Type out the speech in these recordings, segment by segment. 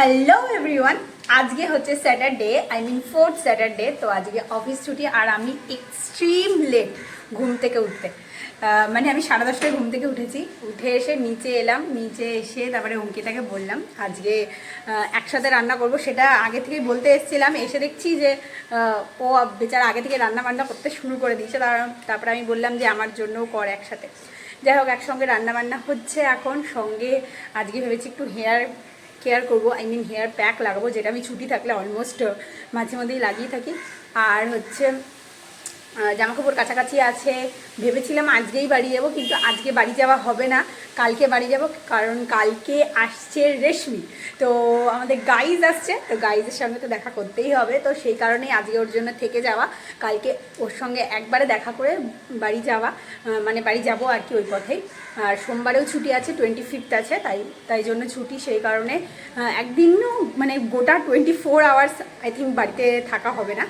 Hello everyone আজকে হচ্ছে Saturday I mean fourth Saturday তো আজকে অফিস ছুটি আর আমি এক্সট্রিম লেট ঘুম থেকে উঠতে। মানে আমি সাড়ে দশটায় ঘুম থেকে উঠেছি। উঠে এসে নিচে এলাম, নিচে এসে তারপরে অঙ্কিতাকে বললাম। আজকে একসাথে রান্না করব সেটা আগে থেকেই বলতে এসেছিলাম। এসে দেখছি যে ও বেচারা আগে থেকে রান্না বান্না করতে শুরু করে দিয়েছে। তারপরে আমি বললাম যে আমার জন্যও কর একসাথে। যাই হোক, একসঙ্গে রান্নাবান্না হচ্ছে এখন। সঙ্গে আজকে ভেবেছি একটু হেয়ার কেয়ার করব আই মিন হেয়ার প্যাক লাগাবো, যেটা আমি ছুটি থাকলে অলমোস্ট মাঝে মধ্যেই লাগিয়ে থাকি। আর হচ্ছে জামাকাপড় কাছাকাছি আছে ভেবেছিলাম আজকেই বাড়ি যাব, কিন্তু আজকে বাড়ি যাওয়া হবে না। কালকে বাড়ি যাব, কারণ কালকে আসছে রেশমি। তো আমাদের গাইজ আসছে, তো গাইজের সঙ্গে তো দেখা করতেই হবে। তো সেই কারণেই আজকে ওর জন্য থেকে যাওয়া। কালকে ওর সঙ্গে একবারে দেখা করে বাড়ি যাওয়া মানে বাড়ি যাব আর কি ওই পথেই। আর সোমবারেও ছুটি আছে টোয়েন্টি ফিফথ আছে, তাই তাই জন্য ছুটি। সেই কারণে একদিনও মানে গোটা twenty four hours I think বাড়িতে থাকা হবে না।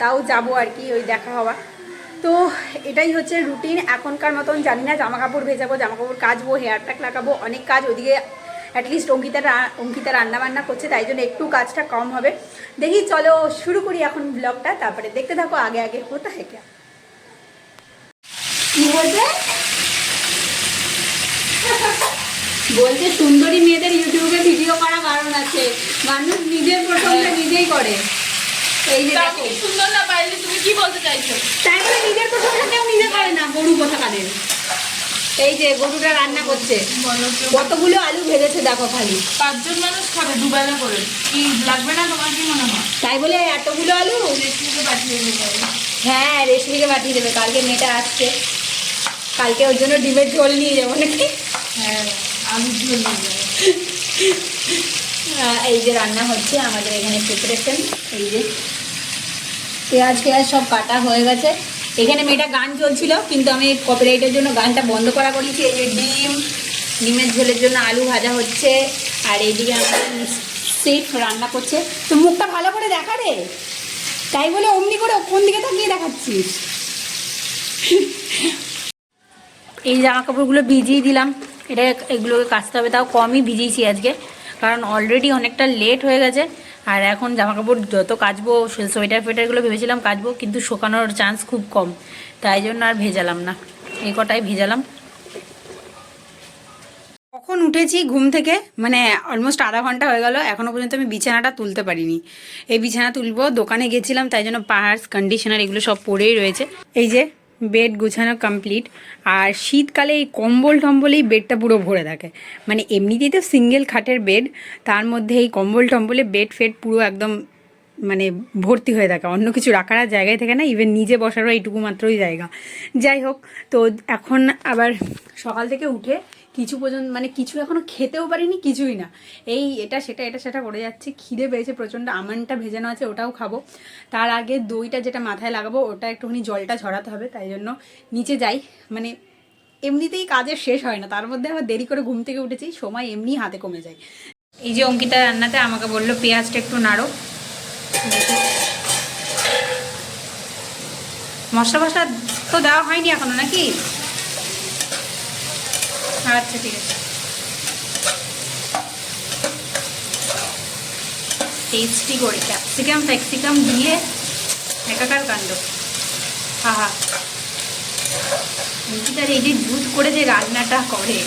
তাও যাব আর কি, ওই দেখা হওয়া। তো এটাই হচ্ছে রুটিন এখনকার মতন জানি না জামা কাপড় ভেজাবো জামা কাপড় কাচবো হেয়ার লাগাবো, অনেক কাজ ওদিকে অ্যাটলিস্ট অঙ্কিতা অঙ্কিতা রান্নাবান্না করছে, তাই জন্য একটু কাজটা কম হবে। দেখি চলো শুরু করি এখন ব্লগটা তারপরে দেখতে থাকো আগে আগে হতে হয় কে বলছে? সুন্দরী মেয়েদের ইউটিউবে ভিডিও করা কারণ আছে। মানুষ নিজের প্রশংসা নিজেই করে। এই যে দেখো। সুন্দর না পাইলে তুমি কি বলতে চাইছো? তাই বলে নিজের কেউ নিজে করে না গরু কথা কাদের এই যে গরুটা রান্না করছে। কতগুলো আলু ভেজেছে দেখো খালি। পাঁচজন মানুষ খাবে দুবেলা করে। কি লাগবে না তোমার কি মনে হয়? তাই বলে এতগুলো আলু? পাঠিয়ে হ্যাঁ রেশমিকে পাঠিয়ে দেবে। কালকে মেয়েটা আসছে। কালকে ওর জন্য ডিমের ঝোল নিয়ে যাব নাকি? হ্যাঁ আলু দিয়ে নিয়ে যাবে। এই যে রান্না হচ্ছে আমাদের এখানে প্রিপারেশন এই যে পেঁয়াজ পেঁয়াজ সব কাটা হয়ে গেছে। এখানে মেয়েটা গান চলছিল, কিন্তু আমি কপিরাইটের জন্য গানটা বন্ধ করা করেছি। এই যে ডিম, ডিমের ঝোলের জন্য আলু ভাজা হচ্ছে, আর এইদিকে আমাদের সেফ রান্না করছে। তো মুখটা ভালো করে দেখা রে। তাই বলে অমনি করে কোন দিকে তাকিয়ে দেখাচ্ছিস? এই জামা কাপড়গুলো ভিজিয়ে দিলাম। এটা এগুলোকে কাচতে হবে, তাও কমই ভিজিয়েছি আজকে। কারণ অলরেডি অনেকটা লেট হয়ে গেছে। আর এখন জামা কাপড় যত কাচবো, সোয়েটার ফোয়েটারগুলো ভেবেছিলাম কাচবো, কিন্তু শোকানোর চান্স খুব কম। তাই জন্য আর ভেজালাম না। এই কটাই ভেজালাম। কখন উঠেছি ঘুম থেকে? মানে অলমোস্ট আধা ঘণ্টা হয়ে গেল এখনও পর্যন্ত আমি বিছানাটা তুলতে পারিনি। এই বিছানা তুলবো, দোকানে গেছিলাম, তাই জন্য পাহাড়স কন্ডিশনার এগুলো সব পড়েই রয়েছে। এই যে বেড গোছানো কমপ্লিট আর শীতকালে এই কম্বল টম্বলেই বেডটা পুরো ভরে থাকে। মানে এমনিতেই তো সিঙ্গেল খাটের বেড তার মধ্যে এই কম্বল টম্বলে বেড ফেড পুরো একদম মানে ভর্তি হয়ে থাকে। অন্য কিছু রাখার আর জায়গায় থাকে না ইভেন নিজে বসারও এইটুকু মাত্রই জায়গা। যাই হোক, তো এখন আবার সকাল থেকে উঠে কিছু পর্যন্ত মানে কিছু এখনও খেতেও পারিনি, কিছুই না। এই এটা, সেটা এটা, সেটা করে যাচ্ছে। খিদে পেয়েছে প্রচণ্ড, আমনটা ভেজানো আছে, ওটাও খাব। তার আগে দইটা যেটা মাথায় লাগাবো, ওটা একটুখানি জলটা ঝরাতে হবে, তাই জন্য নিচে যাই। মানে এমনিতেই কাজের শেষ হয় না, তার মধ্যে আবার দেরি করে ঘুম থেকে উঠেছি, সময় এমনি হাতে কমে যায়। এই যে অঙ্কিতা রান্নাতে আমাকে বলল, পেঁয়াজটা একটু নাড়ো। মশলা মশলা তো দেওয়া হয়নি এখনও নাকি? আচ্ছা ঠিক আছে। টেস্টি করে ক্যাপসিকাম ফ্যাক্সিকাম দিয়ে একাকার কাণ্ড। হা হা অঙ্কিতার এই যে দুধ করে যে রান্নাটা করে,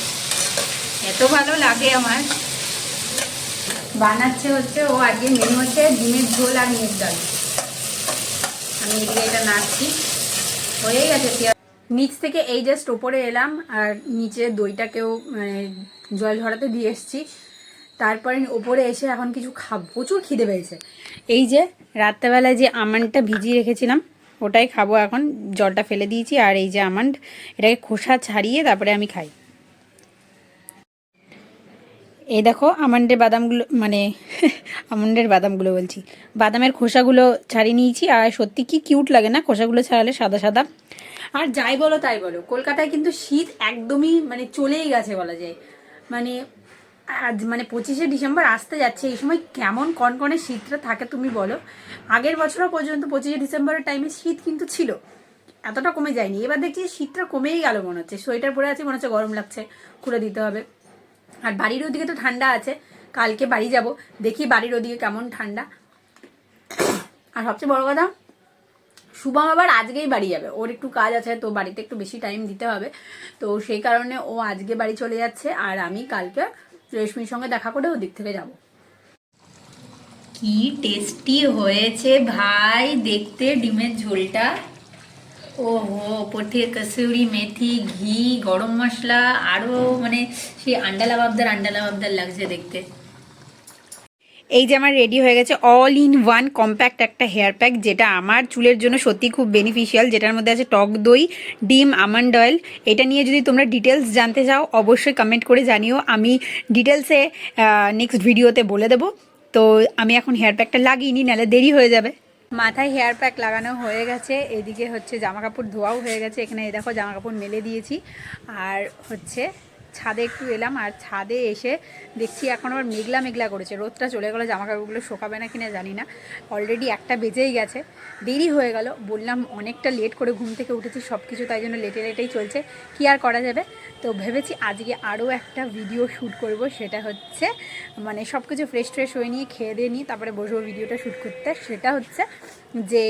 এত ভালো লাগে আমার। বানাচ্ছে হচ্ছে, ও আজকে মেনু হচ্ছে ডিমের ঝোল আর মুগ ডাল। আমি এদিকে এটা নাড়ছি। হয়ে গেছে নিচ থেকে এই জাস্ট ওপরে এলাম আর নিচে দইটাকেও মানে জল ঝরাতে দিয়ে এসছি। তারপরে ওপরে এসে এখন কিছু খাব, প্রচুর খিদে পেয়েছে। এই যে রাত্রেবেলায় যে আমন্ডটা ভিজিয়ে রেখেছিলাম, ওটাই খাব এখন। জলটা ফেলে দিয়েছি আর এই যে আমন্ড, এটাকে খোসা ছাড়িয়ে তারপরে আমি খাই। এই দেখো, আমন্ডের বাদামগুলো মানে আমন্ডের বাদামগুলো বলছি। বাদামের খোসাগুলো ছাড়িয়ে নিয়েছি, আর সত্যি কি কিউট লাগে না, খোসাগুলো ছাড়ালে সাদা সাদা। আর যাই বলো তাই বলো, কলকাতায় কিন্তু শীত একদমই মানে চলেই গেছে বলা যায়। মানে আজ মানে পঁচিশে ডিসেম্বর আসতে যাচ্ছে, এই সময় কেমন কনকনে শীতটা থাকে তুমি বলো। আগের বছরও পর্যন্ত পঁচিশে ডিসেম্বরের টাইমে শীত কিন্তু ছিল, এতটা কমে যায়নি। এবার দেখছি শীতটা কমেই গেল মনে হচ্ছে। সোয়েটার পরে আছে, মনে হচ্ছে গরম লাগছে, খুলে দিতে হবে। আর বাড়ির ওদিকে তো ঠান্ডা আছে, কালকে বাড়ি যাব। দেখি বাড়ির ওদিকে কেমন ঠান্ডা। আর সবচেয়ে বড় কথা, শুভম আবার আজকেই বাড়ি যাবে। ওর একটু কাজ আছে, তো বাড়িতে একটু বেশি টাইম দিতে হবে। তো সেই কারণে ও আজকে বাড়ি চলে যাচ্ছে, আর আমি কালকে রেশমির সঙ্গে দেখা করে ওদিক থেকে যাব। কি টেস্টি হয়েছে ভাই, দেখতে ডিমের ঝোলটা। ওহো, ওপর থেকে কসুরি, মেথি, ঘি, গরম মশলা আরও মানে সেই আন্ডালা বাবদার আন্ডালা বাবদার লাগছে দেখতে। এই যে আমার রেডি হয়ে গেছে অল ইন ওয়ান কম্প্যাক্ট একটা হেয়ার প্যাক যেটা আমার চুলের জন্য সত্যি খুব বেনিফিশিয়াল যেটার মধ্যে আছে টক দই, ডিম আমন্ড অয়েল এটা নিয়ে যদি তোমরা ডিটেলস জানতে চাও, অবশ্যই কমেন্ট করে জানিও। আমি ডিটেলসে নেক্সট ভিডিওতে বলে দেবো। তো আমি এখন হেয়ার প্যাকটা লাগিয়ে নাহলে দেরি হয়ে যাবে। মাথায় হেয়ার প্যাক লাগানো হয়ে গেছে। এদিকে হচ্ছে জামা কাপড় ধোয়াও হয়ে গেছে। এখানে দেখো জামা কাপড় মেলে দিয়েছি। আর হচ্ছে ছাদে একটু এলাম আর ছাদে এসে দেখছি এখন আবার মেঘলা মেঘলা করেছে। রোদটা চলে গেলো জামা কাপড়গুলো শোকাবে না কিনা জানি না। অলরেডি একটা বেজেই গেছে। দেরি হয়ে গেল, বললাম অনেকটা লেট করে ঘুম থেকে উঠেছি সব কিছু তাই জন্য লেটে লেটেই চলছে। কি আর করা যাবে? তো ভেবেছি আজকে আরও একটা ভিডিও শ্যুট করব, সেটা হচ্ছে মানে সব কিছু ফ্রেশ ট্রেশ হয়ে নিয়ে, খেয়ে দিয়ে নিয়ে, তারপরে বসবো ভিডিওটা শ্যুট করতে। সেটা হচ্ছে যে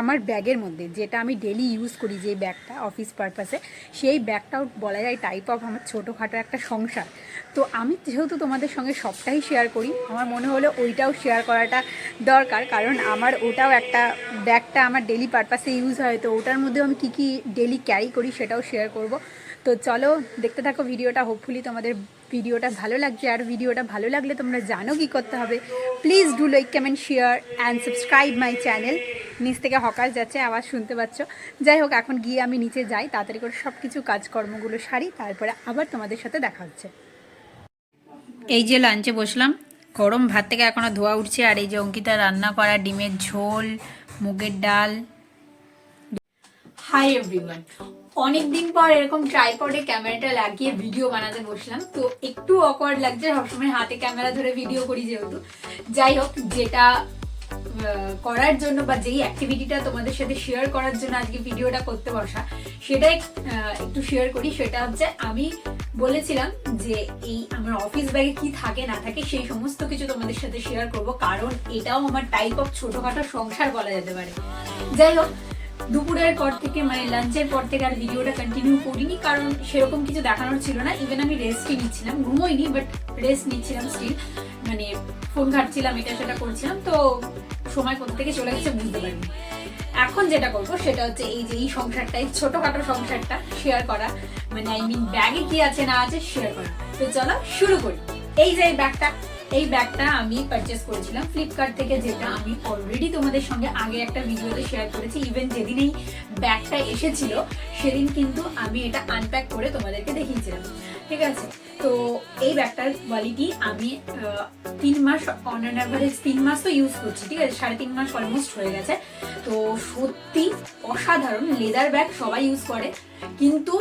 আমার ব্যাগের মধ্যে, যেটা আমি ডেলি ইউজ করি যে ব্যাগটা অফিস পারপাসে সেই ব্যাগটাও বলা যায় টাইপ অফ আমার ছোটোখাটো একটা সংসার। তো আমি যেহেতু তোমাদের সঙ্গে সবটাই শেয়ার করি, আমার মনে হলো ওইটাও শেয়ার করাটা দরকার, কারণ আমার ওটাও একটা, ব্যাগটা আমার ডেলি পারপাসে ইউজ হয়, তো ওটার মধ্যেও আমি কী কী ডেলি ক্যারি করি সেটাও শেয়ার করব। তো চলো, দেখতে থাকো ভিডিওটা হোপফুলি তোমাদের ভিডিওটা ভালো লাগছে, আর ভিডিওটা ভালো লাগলে তোমরা জানো কি করতে হবে। Please do like comment share and subscribe my channel নিচ থেকে হকার যাচ্ছে, আওয়াজ শুনতে পাচ্ছ। যাই হোক, এখন গিয়ে আমি নিচে যাই, তাড়াতাড়ি করে সব কিছু কাজকর্মগুলো সারি, তারপরে আবার তোমাদের সাথে দেখা হচ্ছে। এই যে লাঞ্চে বসলাম, গরম ভাত থেকে এখনও ধোয়া উঠছে, আর এই যে অঙ্কিতা রান্না করা, ডিমের ঝোল, মুগের ডাল। হাই এভরিওয়ান অনেকদিন পর এরকম ট্রাইপডে ক্যামেরাটা লাগিয়ে ভিডিও বানাতে বসলাম, তো একটু অকওয়ার্ড লাগছে, সবসময় হাতে ক্যামেরা ধরে ভিডিও করি যেহেতু। যাই হোক, যেটা করার জন্য বা যেই অ্যাক্টিভিটিটা তোমাদের সাথে শেয়ার করার জন্য আজকে ভিডিওটা করতে বসা, সেটাই একটু শেয়ার করি। সেটা হচ্ছে, আমি বলেছিলাম যে এই আমার অফিস ব্যাগে কি থাকে, না থাকে, সেই সমস্ত কিছু তোমাদের সাথে শেয়ার করব। কারণ এটাও আমার টাইপ অফ ছোটখাটো সংসার বলা যেতে পারে। যাই হোক, দুপুরের পর থেকে মানে লাঞ্চের পর থেকে আর ভিডিওটা কন্টিনিউ করিনি, কারণ সেরকম কিছু দেখানোর ছিল না। ইভেন আমি রেস্টই নিচ্ছিলাম, ঘুমোইনি বাট রেস্ট নিচ্ছিলাম স্টিল মানে ফোন ঘাটছিলাম, এটা সেটা করছিলাম, তো সময় কোথা থেকে চলে গেছে বুঝতে পারিনি। এখন যেটা করব সেটা হচ্ছে এই যে এই সংসারটা, এই ছোটখাটো সংসারটা শেয়ার করা মানে আই মিন ব্যাগে কি আছে না আছে শেয়ার করা। তো চলো শুরু করি। এই যে ব্যাগটা এই ব্যাগটা আমি পারচেস করেছিলাম ফ্লিপকার্ট থেকে, যেটা আমি অলরেডি তোমাদের সঙ্গে আগে একটা ভিডিওতে শেয়ার করেছি। ইভেন যেদিন এই ব্যাগটা এসেছিল, সেদিন কিন্তু আমি এটা আনপ্যাক করে তোমাদেরকে দেখিয়েছিলাম। ঠিক আছে? তো এই ব্যাগটার কোয়ালিটি আমি তিন মাস অন অ্যান অ্যাভারেজ তিন মাস তো ইউজ করছি, ঠিক আছে? সাড়ে তিন মাস অলমোস্ট হয়ে গেছে। তো সত্যি অসাধারণ লেদার ব্যাগ সবাই ইউজ করে। কিন্তু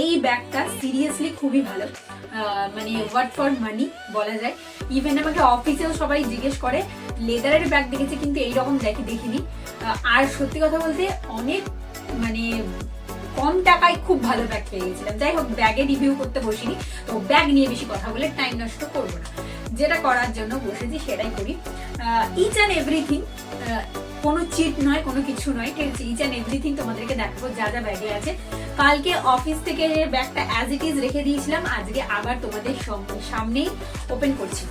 এই ব্যাগটা সিরিয়াসলি খুবই ভালো। মানে ওয়ার্ড ফর মানি বলা যায়। ইভেন আমাকে অফিসেও সবাই জিজ্ঞেস করে লেদারের ব্যাগ দেখেছি? কিন্তু এইরকম দেখি দেখিনি। আর সত্যি কথা বলতে অনেক মানে কম টাকায় খুব ভালো ব্যাগ পেয়ে গেছিলাম। যাই হোক ব্যাগে রিভিউ করতে বসিনি, তো ব্যাগ নিয়ে বেশি কথা বলে টাইম নষ্ট করব না। যেটা করার জন্য বসেছি, সেটাই করি। ইচ অ্যান্ড এভরিথিং কোনো চিট নয়, কোনো কিছু নয়, ঠিক আছে? ইচ অ্যান্ড এভরিথিং তোমাদেরকে দেখাবো, যা যা ব্যাগে আছে। কালকে অফিস থেকে ব্যাগটা অ্যাজ ইট ইজ রেখে দিয়েছিলাম, আজকে আবার তোমাদের সামনেই ওপেন করছি।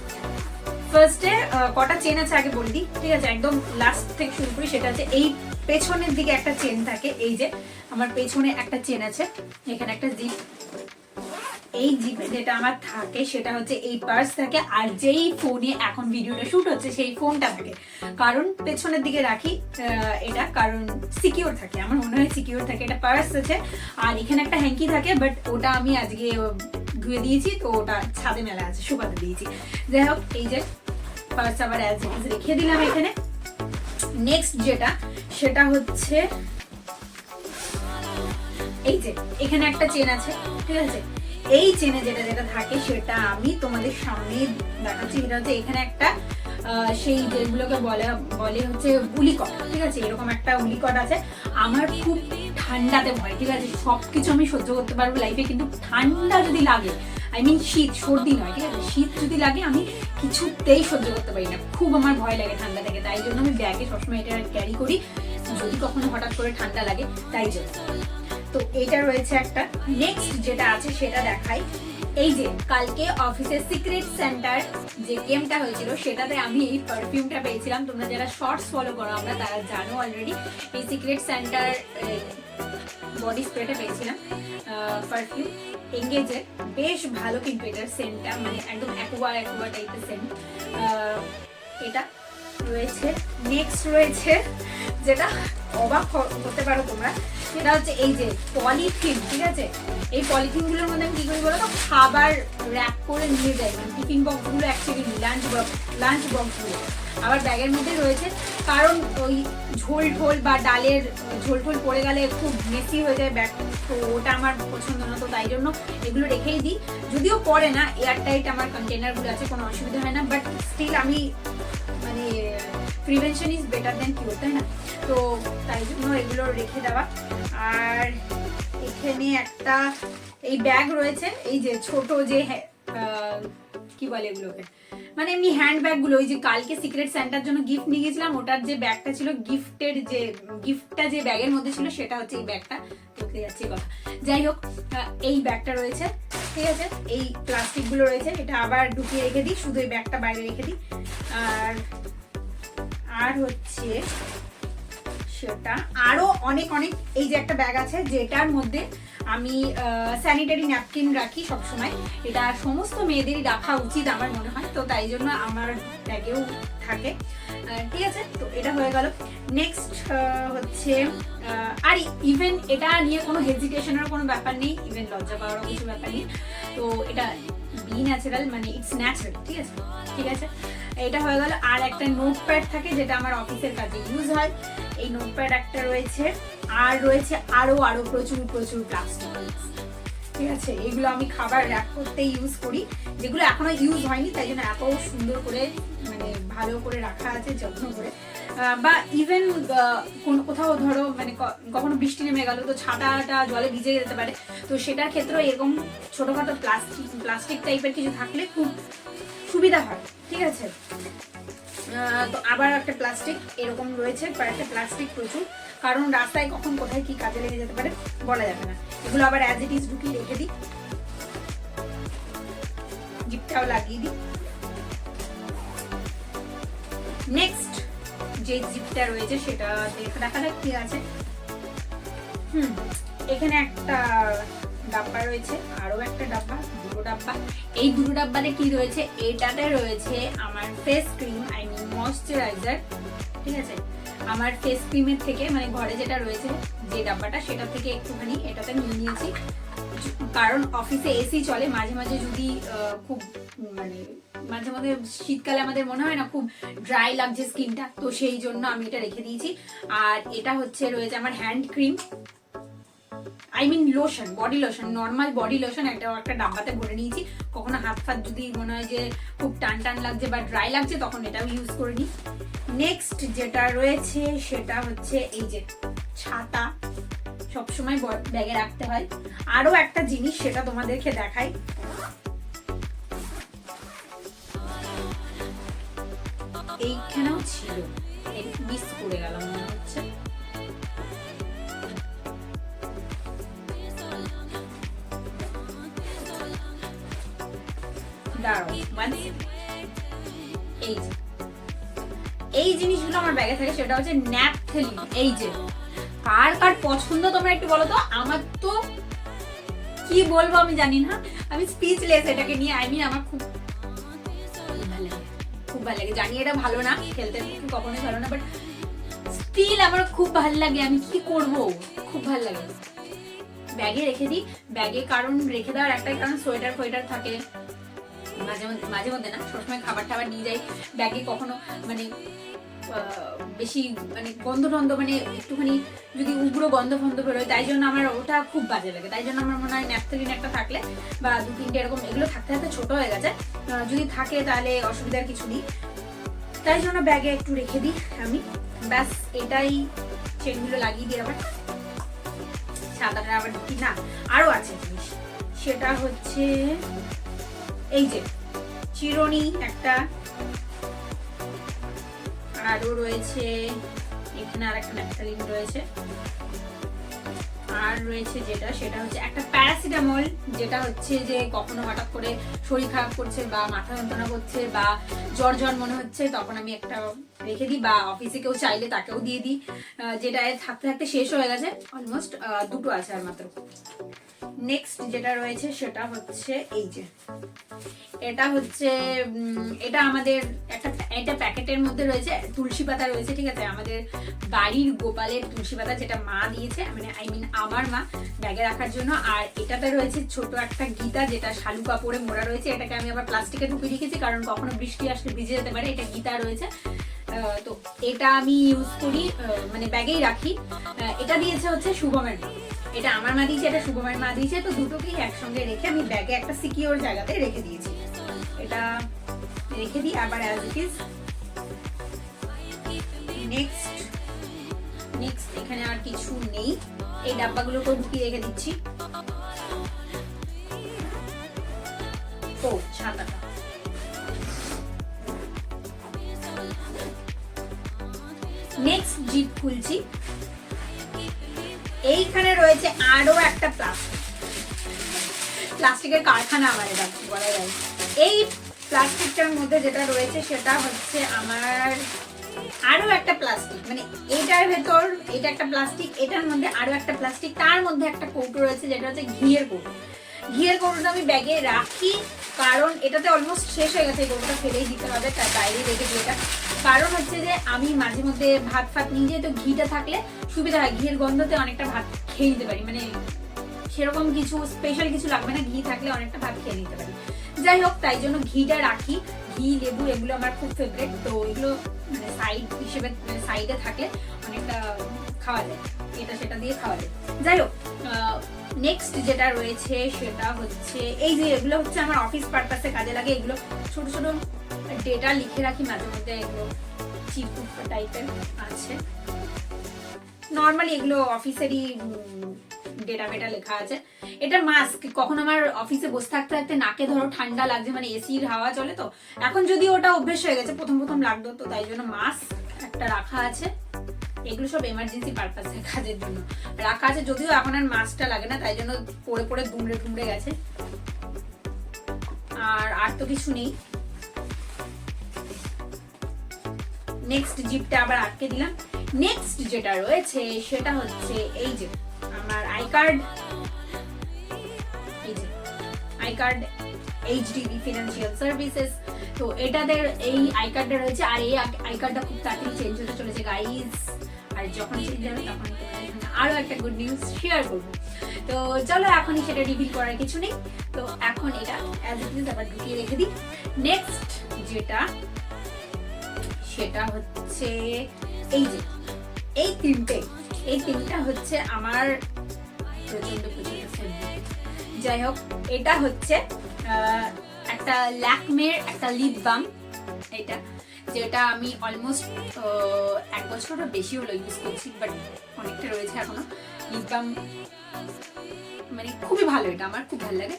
ফার্স্টে কটা চেন আছে আগে বলে দিই, ঠিক আছে? একদম লাস্ট থেকে শুরু করি, সেটা হচ্ছে এই পেছনের দিকে একটা চেন থাকে, এই যে আমার পেছনে একটা চেন আছে, এখানে একটা জিপ এই জিপে যেটা আমার থাকে, সেটা হচ্ছে এই পার্স থাকে, আর যেই ফোনে এখন ভিডিওটা শুট হচ্ছে, সেই ফোনটা থাকে। কারণ পেছনের দিকে রাখি এটা কারণ সিকিউর থাকে, আমার মনে হয় সিকিউর থাকে, এটা পার্স আছে, আর এখানে একটা হ্যাঙ্কি থাকে বাট ওটা আমি আজকে ধুয়ে দিয়েছি, তো ওটা ছাদে মেলা আছে শুকাতে দিয়েছি। যাই হোক, এই যে পার্স আবার রেখে দিলাম এখানে। নেক্সট যেটা সেটা হচ্ছে এই যে, এখানে একটা চেন আছে, ঠিক আছে? এই চেনে যেটা যেটা থাকে সেটা আমি তোমাদের সামনে দেখাচ্ছি। এটা হচ্ছে এখানে একটা সেই যেগুলোকে বলে বলে হচ্ছে উলিকট, ঠিক আছে? এরকম একটা উলিকট আছে। আমার খুব ঠান্ডাতে ভয়, ঠিক আছে? সব কিছু আমি সহ্য করতে পারব লাইফে কিন্তু ঠান্ডা যদি লাগে আই মিন শীত, সর্দি নয়, ঠিক আছে? শীত যদি লাগে, আমি কিছুতেই সহ্য করতে পারি না। খুব আমার ভয় লাগে ঠান্ডা থেকে, তাই জন্য আমি ব্যাগে সবসময় এটা ক্যারি করি। যদি কখনো হঠাৎ করে ঠান্ডা লাগে, তাই জন্য। তো এটা রয়েছে একটা নেক্সট যেটা আছে, সেটা দেখাই। এই যে, কালকে অফিসের সিক্রেট সেন্টার যে গেমটা হয়েছিল, সেটাতে আমি এই পারফিউমটা পেয়েছিলাম। তোমরা যারা শর্টস ফলো করো, আমরা তারা জানো অলরেডি এই সিক্রেট সেন্টার বডি স্প্রেটা পেয়েছিলাম পারফিউম এঙ্গেজের বেশ ভালো কিন্তু এটার সেন্টটা মানে একদম অ্যাকোয়া অ্যাকোয়া টাইপের সেন্ট এটা রয়েছে। নেক্সট রয়েছে যেটা অবাক হতে পারো তোমরা। সেটা হচ্ছে এই যে পলিথিন ঠিক আছে? এই পলিথিনগুলোর মধ্যে আমি কি করি বলো তো খাবার র্যাপ করে নিয়ে যাই। মানে টিফিন বক্সগুলো অ্যাকচুয়ালি লাঞ্চ বক্স লাঞ্চ বক্সগুলো আবার ব্যাগের মধ্যে রয়েছে। কারণ ওই ঝোল ঢোল বা ডালের ঝোল ঢোল পড়ে গেলে খুব মেসি হয়ে যায় ব্যাগ তো ওটা আমার পছন্দ না, তো তাই জন্য এগুলো রেখেই দিই। যদিও পড়ে না এয়ার টাইট আমার কন্টেনারগুলো আছে, কোনো অসুবিধা হয় না। বাট স্টিল আমি মানে prevention is better than cure তাই না? তো তাই জন্য এগুলো রেখে দেওয়া। আর এখানে একটা এই ব্যাগ রয়েছে, এই যে ছোট যে কি বলে এগুলোকে? মানে এমনি হ্যান্ড ব্যাগগুলো ওই যে কালকে সিক্রেট সেন্টার জন্য গিফট নিয়ে গেছিলাম, ওটার যে ব্যাগটা ছিল গিফটের যে গিফটটা যে ব্যাগের মধ্যে ছিল, সেটা হচ্ছে এই ব্যাগটা বলতে যাচ্ছি কথা। যাই হোক এই ব্যাগটা রয়েছে, ঠিক আছে? এই প্লাস্টিকগুলো রয়েছে, এটা আবার ঢুকিয়ে রেখে দিই, শুধু এই ব্যাগটা বাইরে রেখে দিই। আর আর হচ্ছে সেটা আরও অনেক অনেক এই যে একটা ব্যাগ আছে, যেটার মধ্যে আমি স্যানিটারি ন্যাপকিন রাখি সবসময়। এটা সমস্ত মেয়েদেরই রাখা উচিত আমার মনে হয়, তো তাই জন্য আমার ব্যাগেও থাকে। ঠিক আছে, তো এটা হয়ে গেল। নেক্সট হচ্ছে আর ইভেন এটা নিয়ে কোনো হেজিটেশনের কোনো ব্যাপার নেই ইভেন লজ্জা পাওয়ারও কিছু ব্যাপার নেই। তো এটা বি ন্যাচারাল মানে ইটস ন্যাচারাল ঠিক আছে? ঠিক আছে? এটা হয়ে গেল আর একটা নোটপ্যাড থাকে যেটা আমার অফিসের কাজে ইউজ হয়। এই নোটপ্যাড একটা রয়েছে, আর রয়েছে আরও আরও প্রচুর প্রচুর প্লাস্টিক ঠিক আছে? এগুলো আমি খাবার র্যাপ করতে ইউজ করি। যেগুলো এখনও ইউজ হয়নি, তাই জন্য এত সুন্দর করে মানে ভালো করে রাখা আছে, যত্ন করে। বা ইভেন কোন কোথাও ধরো মানে কখনো বৃষ্টি নেমে গেল, তো ছাতাটা জলে ভিজে যেতে পারে। তো সেটার ক্ষেত্রেও এরকম ছোটখাটো প্লাস্টিক প্লাস্টিক টাইপের কিছু থাকলে খুব সুবিধা হয়, ঠিক আছে? তো আবার একটা প্লাস্টিক এরকম রয়েছে কয়েকটা প্লাস্টিক প্রচুর। কারণ রাস্তায় কখন কোথায় কি কাজে লেগে যেতে পারে, বলা যাবে না। এগুলো আবার অ্যাজ ইট ইজ ঢুকিয়ে রেখে দিই। জিপটাও লাগিয়ে দিই। নেক্সট যে জিপটা রয়েছে সেটা দেখে যাক কি আছে। হুম, এখানে একটা ডাব্বা রয়েছে আরও একটা ডাব্বা, দুটো ডাব্বা। এই দুটো ডাব্বাতে কি রয়েছে? এটাতে রয়েছে আমার face cream I mean moisturiser ঠিক আছে? আমার ফেস ক্রিমের থেকে মানে ঘরে যেটা রয়েছে যে ডাব্বাটা সেটা থেকে একটুখানি এটাতে নিয়ে নিয়েছি। কারণ অফিসে এসি চলে, মাঝে মাঝে যদি খুব মানে মাঝে মাঝে শীতকালে আমাদের মনে হয় না খুব ড্রাই লাগছে স্কিনটা, তো সেই জন্য আমি এটা রেখে দিয়েছি। আর এটা হচ্ছে রয়েছে আমার hand cream I mean lotion body lotion normal body lotion একটা একটা ডাব্বাতে ভরে নিয়েছি। কখনো হাত ফাত যদি মনে হয় যে খুব টান টান লাগছে বা ড্রাই লাগছে, তখন এটাও ইউজ করে নিই। নেক্সট যেটা রয়েছে, সেটা হচ্ছে এই যে ছাতা। সবসময় ব্যাগে রাখতে হয়। আরও একটা জিনিস সেটা তোমাদেরকে দেখাই। এইখানেও ছিল। মিস করে গেল মনে হচ্ছে. এই এই জিনিসগুলো আমার ব্যাগে থাকে, সেটা হচ্ছে ন্যাপ ন্যাপথেলিন। এই যে কার কার পছন্দ তোমরা একটু বলো তো? আমার তো কি বলব আমি জানি না। আমি স্পিচলেস এটাকে নিয়ে আই মিন আমার খুব খুব ভালো লাগে। জানি এটা ভালো না পক্ষে কখনোই ভালো না বাট স্টিল আমার খুব ভালো লাগে। আমি কি করব? খুব ভালো লাগে। ব্যাগে রেখে দিই। ব্যাগে কারণ রেখে দেওয়ার একটাই কারণ, সোয়েটার ফোয়েটার থাকে। মাঝে মধ্যে মাঝে মধ্যে না, সবসময় খাবার টাবার নিয়ে যাই। ব্যাগে কখনো মানে বেশি মানে গন্ধ টন্ধ মানে একটুখানি যদি উগ্র গন্ধ ফন্ধ বেরোয় তাই জন্য আমার ওটা খুব বাজে লাগে। তাই জন্য আমার মনে হয় ন্যাপথলিন একটা থাকলে বা দু তিনটে এরকম, এগুলো থাকতে থাকতে ছোট হয়ে গেছে। যদি থাকে তাহলে অসুবিধার কিছু নেই। তাই জন্য ব্যাগে একটু রেখে দিই আমি। ব্যাস, এটাই চেনগুলো লাগিয়ে দিই আবার। সাদাটা আবার কি না আরও আছে জিনিস। সেটা হচ্ছে এই যে, চিরনি একটা আরও রয়েছে, এখানে আর একটা ন্যাপথালিন রয়েছে। আর রয়েছে যেটা, সেটা হচ্ছে একটা প্যারাসিটামল, যেটা হচ্ছে যে কখনো হঠাৎ করে শরীর খারাপ করছে বা মাথা যন্ত্রণা করছে বা জ্বর জ্বর মনে হচ্ছে, তখন আমি একটা রেখে দিই বা অফিসে কেউ চাইলে তাকেও দিয়ে দিই। যেটা থাকতে থাকতে শেষ হয়ে গেছে অলমোস্ট দুটো আছে আর মাত্র। নেক্সট যেটা রয়েছে সেটা হচ্ছে এই যে। এটা হচ্ছে এটা আমাদের একটা এটা প্যাকেটের মধ্যে রয়েছে, তুলসী পাতা রয়েছে, ঠিক আছে? আমাদের বাড়ির গোপালের তুলসী পাতা যেটা মা দিয়েছে মানে আই মিন আমার মা ব্যাগে রাখার জন্য। আর এটাতে রয়েছে ছোট একটা গীতা যেটা শালু কাপড়ে মোড়া রয়েছে। এটাকে আমি আবার প্লাস্টিকে ঢুকে রেখেছি, কারণ কখনো বৃষ্টি আসলে ভিজে যেতে পারে। এটা গীতা রয়েছে। তো এটা আমি ইউজ করি মানে ব্যাগেই রাখি। এটা দিয়েছে হচ্ছে শুভমের এটা আমার মা দিয়েছে, এটা শুভমের মা দিয়েছে, তো দুটোকেই একসঙ্গে রেখে আমি ব্যাগে একটা সিকিওর জায়গাতে রেখে দিয়েছি। এটা রেখে দিই, আবার as it is next next এখানে আর কিছু নেই। এই ডাব্বাগুলোকেও ঢুকিয়ে রেখে দিচ্ছি। ও ছাতাটা নেক্সট জিপ খুলছি। এইখানে রয়েছে আরও একটা প্লাস্টিক প্লাস্টিকের কারখানা আমার এটা, বলা যায়। এই প্লাস্টিকটার মধ্যে যেটা রয়েছে, সেটা হচ্ছে আমার আরও একটা প্লাস্টিক মানে এটার ভেতর, এটা একটা প্লাস্টিক এটার মধ্যে আরও একটা প্লাস্টিক তার মধ্যে একটা কৌটো রয়েছে, যেটা হচ্ছে ঘিয়ের কৌটো ঘিয়ের কৌটোটা আমি ব্যাগে রাখি, কারণ এটাতে অলমোস্ট শেষ হয়ে গেছে, এই কৌটোটা ফেলেই দিতে হবে, তার বাইরে রেখে দিয়ে এটা। কারণ হচ্ছে যে আমি মাঝে মধ্যে ভাত ফাত নিয়ে যেয়ে তো ঘিটা থাকলে সুবিধা হয়, ঘিয়ের গন্ধতে অনেকটা ভাত খেয়ে নিতে পারি। মানে সেরকম কিছু স্পেশাল কিছু লাগবে না, ঘি থাকলে অনেকটা ভাত খেয়ে নিতে পারি। যাই হোক, তাই জন্য ঘিটা রাখি। ঘি, লেবু এগুলো আমার খুব ফেভারিট তো এগুলো মানে সাইড হিসেবে মানে সাইডে থাকলে অনেকটা খাওয়া যায়। এটা সেটা দিয়ে খাওয়া যায়। যাই হোক নেক্সট যেটা রয়েছে সেটা হচ্ছে, এই যে এগুলো হচ্ছে আমার অফিস পারপাসে কাজে লাগে, এগুলো ছোট ছোট ডেটা লিখে রাখি মাঝে মধ্যে, এগুলো চিপ টাইপের আছে। নর্মালি এগুলো অফিসেরই ডেটা বেটা লেখা আছে। এটা মাস্ক কখন আমার অফিসে বসে থাকতে থাকতে নাকে ধরো ঠান্ডা লাগছে মানে এসির হাওয়া চলে তো। এখন যদি ওটা অভ্যেস হয়ে গেছে, প্রথম প্রথম লাগতো তো, তাই জন্য মাস্ক একটা রাখা আছে। এগুলো সব এমার্জেন্সি পারপাসে কাজের জন্য। রাখা আছে, যদিও এখন আর মাস্কটা লাগে না, তাই জন্য পরে পরে দুমড়ে টুমড়ে গেছে। আর আর তো কিছু নেই। নেক্সট জিপটা আবার আটকে দিলাম। নেক্সট যেটা রয়েছে, সেটা হচ্ছে এই যে, আমার I card I card HDB financial services তো এটাতে এই আই কার্ডটা রয়েছে, আর এই আই কার্ডটা খুব তাড়াতাড়ি চেঞ্জ হতে চলেছে গাইজ আর যখন চেঞ্জ তখন তোমাদের আরও একটা গুড নিউজ শেয়ার করব। তো চলো এখনই সেটা রিভিল করার কিছু নেই। তো এখন এটা অ্যাজ ইট ইজ আবার ঢুকিয়ে রেখে দিই। নেক্সট যেটা, সেটা হচ্ছে এই যে, এই তিনটে, এই তিনটা হচ্ছে আমার প্রচণ্ড প্রচণ্ড। যাই হোক, এটা হচ্ছে একটা ল্যাকমের, একটা লিপ বাম এটা যেটা আমি অলমোস্ট এক বছরেরও বেশি হলো ইউজ করছি বাট অনেকটা রয়েছে এখনও। বাম মানে খুবই ভালো এটা, আমার খুব ভালো লাগে।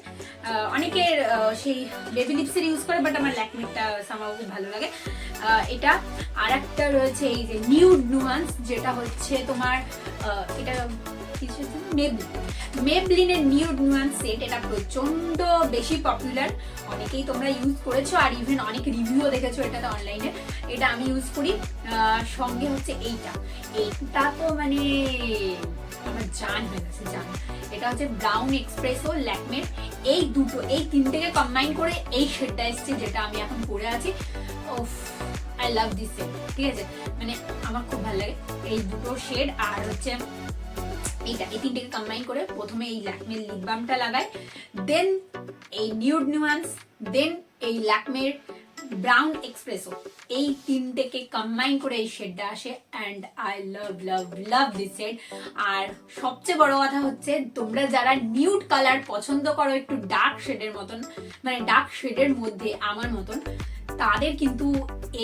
অনেকের সেই বেবি লিপসের ইউজ করে বাট আমার ল্যাকমিটা সামাও খুব ভালো লাগে। এটা আর একটা রয়েছে এই যে নিউড নুয়ান্স যেটা হচ্ছে তোমার এটা, কিছু মেবলিন মেবলিনের নিউড নুয়ান্স সেট এটা প্রচণ্ড বেশি পপুলার অনেকেই তোমরা ইউজ করেছ আর ইভেন অনেক রিভিউও দেখেছ এটাতে অনলাইনে এটা আমি ইউজ করি। সঙ্গে হচ্ছে এইটা। এইটা তো মানে আমার জান হয়ে গেছে, জান। এটা হচ্ছে ব্রাউন এক্সপ্রেসও ল্যাকমের এই দুটো, এই তিনটেকে কম্বাইন করে এই শেডটা এসছে যেটা আমি এখন পরে আছি। ওফ আই লাভ দিস শেড ঠিক আছে? মানে আমার খুব ভালো লাগে এই দুটো শেড আর হচ্ছে এইটা, এই তিনটেকে কম্বাইন করে প্রথমে এই ল্যাকমের লিপ বামটা লাগাই দেন এই নিউড নিউয়ান্স দেন এই ল্যাকমের ব্রাউন এক্সপ্রেসো এই তিনটেকে কম্বাইন করে এই শেডটা আসে and I love love love this shade আর সবচেয়ে বড় কথা হচ্ছে, তোমরা যারা নিউড কালার পছন্দ করো, একটু ডার্ক শেডের মতন মানে ডার্ক শেডের মধ্যে আমার মতন তাদের কিন্তু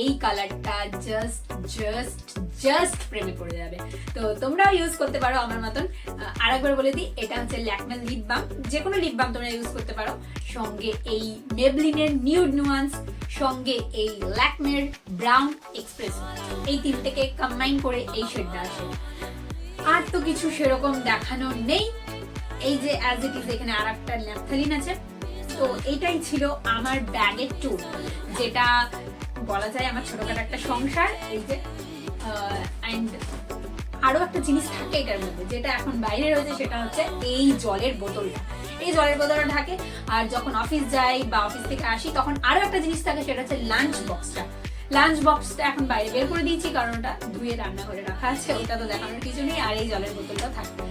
এই কালারটা জাস্ট জাস্ট জাস্ট প্রেমে পড়ে যাবে। তো তোমরাও ইউজ করতে পারো আমার মতন। আহ, আরেকবার বলে দিই এটা হচ্ছে ল্যাকমেল লিপ বাম যে কোনো লিপ বাম তোমরা ইউজ করতে পারো। সঙ্গে এই মেবলিনের নিউড নুয়ান্স সঙ্গে এই ল্যাকমের ব্রাউন এক্সপ্রেস এই তিনটেকে কম্বাইন করে এই শেডটা আসে। আর তো কিছু সেরকম দেখানো নেই। এই যে অ্যাজ ইট ইজ এখানে আর একটা ন্যাপথালিন আছে। তো এটাই ছিল আমার ব্যাগের ট্যুর যেটা বলা যায় আমার ছোটখাটো একটা সংসার, এই যে অ্যান্ড আরও একটা জিনিস থাকে এটার মধ্যে, যেটা এখন বাইরে রয়েছে, সেটা হচ্ছে এই জলের বোতলটা। এই জলের বোতলটা থাকে আর যখন অফিস যাই বা অফিস থেকে আসি, তখন আরও একটা জিনিস থাকে, সেটা হচ্ছে লাঞ্চ বক্সটা লাঞ্চ বক্সটা এখন বাইরে বের করে দিয়েছি, কারণ ওটা ধুয়ে রান্না করে রাখা আছে, ওটা তো দেখানোর কিছু নেই, আর এই জলের বোতলটা থাকবে।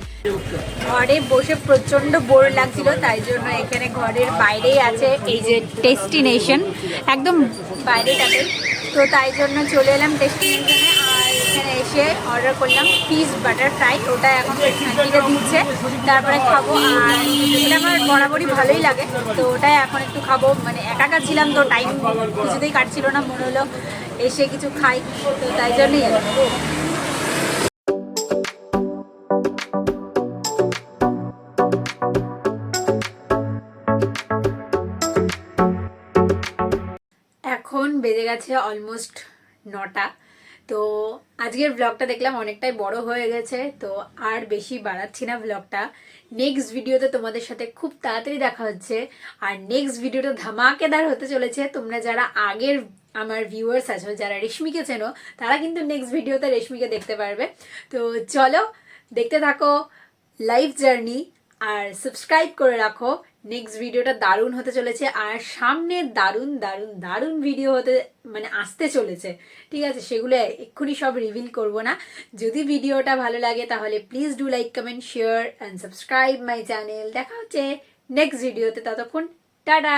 ঘরে বসে প্রচণ্ড বোর লাগছিল, তাই জন্য এখানে ঘরের বাইরেই আছে এই যে ডেস্টিনেশন একদম বাইরে বাইরেটাতে। তো তাই জন্য চলে এলাম ডেস্টিনেশনে এসে অর্ডার করলাম পিস বাটার ফ্রাই, ওটা এখন স্ন্যাকিটা দিচ্ছে। তারপরে খাব, আর এটা আমার বরাবরই ভালোই লাগে। তো ওটাই এখন একটু খাব। মানে একা একা ছিলাম তো টাইম কিছুতেই কাটছিল না, মনে হলো এসে কিছু খাই। তো তাই জন্যই। এখন বেজে গেছে অলমোস্ট নটা। তো আজকের ব্লগটা দেখলাম অনেকটাই বড় হয়ে গেছে, তো আর বেশি বাড়াচ্ছি না ব্লগটা নেক্সট ভিডিওতে তোমাদের সাথে খুব তাড়াতাড়ি দেখা হচ্ছে, আর নেক্সট ভিডিওটা ধামাকেদার হতে চলেছে। তোমরা যারা আগের আমার ভিউয়ার্স আছো, যারা রেশমিকে চেনো, তারা কিন্তু নেক্সট ভিডিওতে রেশমিকে দেখতে পারবে। তো চলো, দেখতে থাকো লাইফ জার্নি আর সাবস্ক্রাইব করে রাখো। নেক্সট ভিডিওটা দারুণ হতে চলেছে আর সামনে দারুণ দারুণ দারুণ ভিডিও হতে মানে আসতে চলেছে। ঠিক আছে, সেগুলো এক্ষুনি সব রিভিল করব না। যদি ভিডিওটা ভালো লাগে তাহলে please do like comment share and subscribe my channel দেখা হচ্ছে নেক্সট ভিডিওতে ততক্ষণ, টাটা!